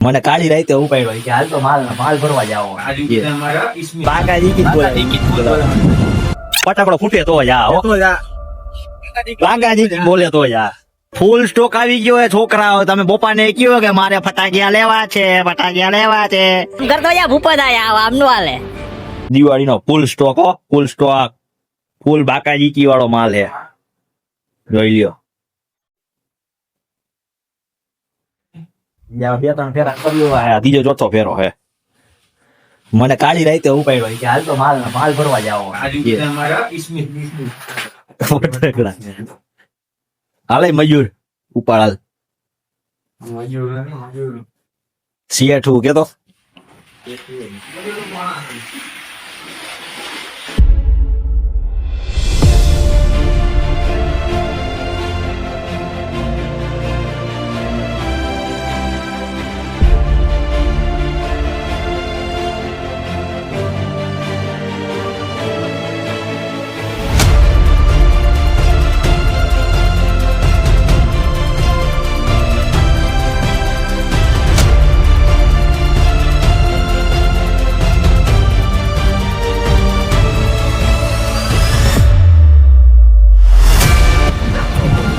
મને કાળી રાતે ઉપાડ્યો કે હાલ તો માલ માલ ભરવા જાવ બાકા કી બોલે ફટાકડો ફૂટે તો જા હો. બાકાજી કી બોલે તો જા. ફૂલ સ્ટોક આવી ગયો હે છોકરાઓ. તમે બોપાને કયો કે મારે ફટાકિયા લેવા છે ફટાકિયા લેવા છે? કરતો યા ભૂપત આયા આમનું હાલે. દિવાળીનો ફૂલ સ્ટોક હો. ફૂલ સ્ટોક. ફૂલ બાકાજી કી વાળો માલ હે. જોઈ લ્યો. જ્યાં બે ત્રણ ફેરા કર્યો આ બીજો ચોથો ફેરો હે. મને કાળી રાતે ઉપાડ્યો કે હાલ તો માલ માલ ભરવા જાવ. હાલે મયુર ઉપાડ હાલ સિયાઠું કેતો?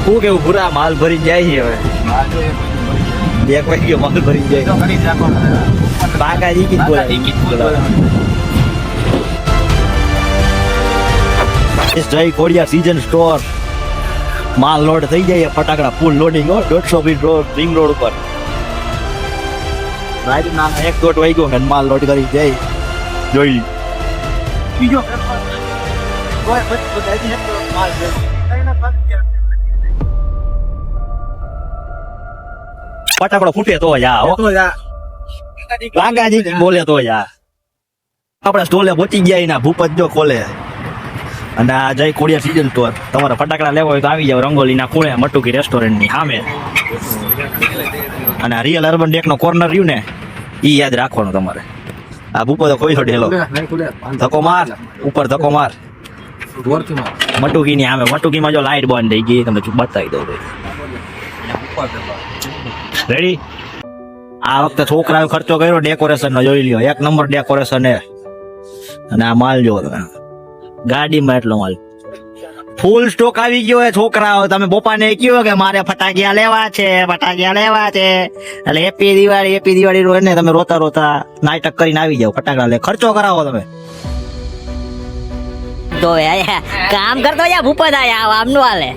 હું કેવું પૂરા માલ ભરી જાય હવે. એક ગયો માલ ભરી જાય. બાકાજી કી બોલે જય કોડિયા સીઝન સ્ટોર માલ લોડ થઈ જાય ફટાકડા ફૂલ લોડિંગ હો દોઢસો ફીટ રોડ રિંગ રોડ ઉપર. એક દોઢ વાગ્યો ગયો માલ લોડ કરી જાય. જોઈ. બીજો ફટાકડો ફૂટે તો બોલે તો આપણા સ્ટોલે પહોંચી ગયા એના ભૂપત જો ખોલે. અને આ જય કોડિયા સીઝન તો તમારે ફટાકડા લેવા હોય તો આવી જાવ રંગોલીના ખૂણે મટુકી રેસ્ટોરન્ટની સામે. અને આ રિયલ અર્બન ડેક નો કોર્નર રહ્યું ને એ યાદ રાખવાનું તમારે. આ ભૂપો તો કોઈ ઢેલો ધક્કો માર ઉપર ધક્કો માર. મટુકી ની આમે મટુકીમાં જો લાઈટ બંધ થઈ ગઈ તમને બતાવી દઉં રેડી? આ વખતે છોકરાએ ખર્ચો કર્યો ડેકોરેશન નો જોઈ લ્યો. એક નંબર ડેકોરેશન હે અને આ માલ જો તમે. ગાડીમાં એટલો માલ. ફૂલ સ્ટોક આવી ગયો હે છોકરાઓ તમે બોપાને કયો કે મારે ફટાકિયા લેવા છે ફટાકિયા લેવા છે. એટલે હેપી દિવાળી હેપી દિવાળી રો ને તમે રોતા રોતા નાટક કરીને આવી જાવ ફટાકડા લે ખર્ચો કરાવો તમે. તો કામ કરતો યા ભૂપત આયા આમનું હાલે.